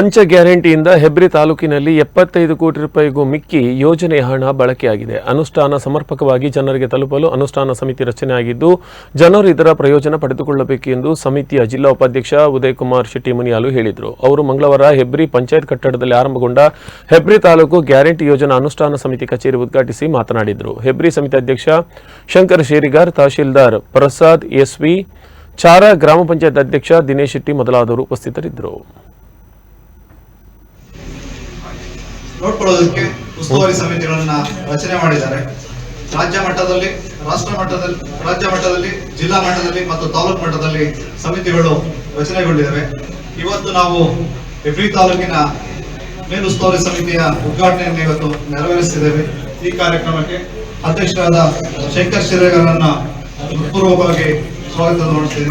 ಪಂಚ ಗ್ಯಾರಂಟಿಯಿಂದ ಹೆಬ್ರಿ ತಾಲೂಕಿನಲ್ಲಿ ಎಪ್ಪತ್ತೈದು ಕೋಟಿ ರೂಪಾಯಿಗೂ ಮಿಕ್ಕಿ ಯೋಜನೆಯ ಹಣ ಬಳಕೆಯಾಗಿದೆ. ಅನುಷ್ಠಾನ ಸಮರ್ಪಕವಾಗಿ ಜನರಿಗೆ ತಲುಪಲು ಅನುಷ್ಠಾನ ಸಮಿತಿ ರಚನೆಯಾಗಿದ್ದು ಜನರು ಇದರ ಪ್ರಯೋಜನ ಪಡೆದುಕೊಳ್ಳಬೇಕು ಎಂದು ಸಮಿತಿಯ ಜಿಲ್ಲಾ ಉಪಾಧ್ಯಕ್ಷ ಉದಯ್ ಕುಮಾರ್ ಶೆಟ್ಟಿ ಮುನಿಯಾಲು ಹೇಳಿದರು. ಅವರು ಮಂಗಳವಾರ ಹೆಬ್ರಿ ಪಂಚಾಯತ್ ಕಟ್ಟಡದಲ್ಲಿ ಆರಂಭಗೊಂಡ ಹೆಬ್ರಿ ತಾಲೂಕು ಗ್ಯಾರಂಟಿ ಯೋಜನಾ ಅನುಷ್ಠಾನ ಸಮಿತಿ ಕಚೇರಿ ಉದ್ಘಾಟಿಸಿ ಮಾತನಾಡಿದರು. ಹೆಬ್ರಿ ಸಮಿತಿ ಅಧ್ಯಕ್ಷ ಶಂಕರ್ ಶೇರಿಗಾರ್, ತಹಶೀಲ್ದಾರ್ ಪ್ರಸಾದ್ ಎಸ್ವಿ, ಚಾರ ಗ್ರಾಮ ಪಂಚಾಯತ್ ಅಧ್ಯಕ್ಷ ದಿನೇಶ್ ಶೆಟ್ಟಿ ಮೊದಲಾದವರು ಉಪಸ್ಥಿತರಿದ್ದರು. ನೋಡ್ಕೊಳ್ಳೋದಕ್ಕೆ ಉಸ್ತುವಾರಿ ಸಮಿತಿಗಳನ್ನ ರಚನೆ ಮಾಡಿದ್ದಾರೆ. ರಾಜ್ಯ ಮಟ್ಟದಲ್ಲಿ, ರಾಷ್ಟ್ರ ಮಟ್ಟದಲ್ಲಿ, ರಾಜ್ಯ ಮಟ್ಟದಲ್ಲಿ, ಜಿಲ್ಲಾ ಮಟ್ಟದಲ್ಲಿ ಮತ್ತು ತಾಲೂಕು ಮಟ್ಟದಲ್ಲಿ ಸಮಿತಿಗಳು ರಚನೆಗೊಂಡಿವೆ ಇವತ್ತು ನಾವು ಹೆಬ್ರಿ ತಾಲೂಕಿನ ಮೇಲುಸ್ತುವಾರಿ ಸಮಿತಿಯ ಉದ್ಘಾಟನೆಯನ್ನು ಇವತ್ತು ನೆರವೇರಿಸಿದ್ದೇವೆ. ಈ ಕಾರ್ಯಕ್ರಮಕ್ಕೆ ಅಧ್ಯಕ್ಷರಾದ ಶಂಕರ್ ಶಿರೇಗರನ್ನ ಪೂರ್ವಕವಾಗಿ ಸ್ವಾಗತ ಮಾಡ್ತೇನೆ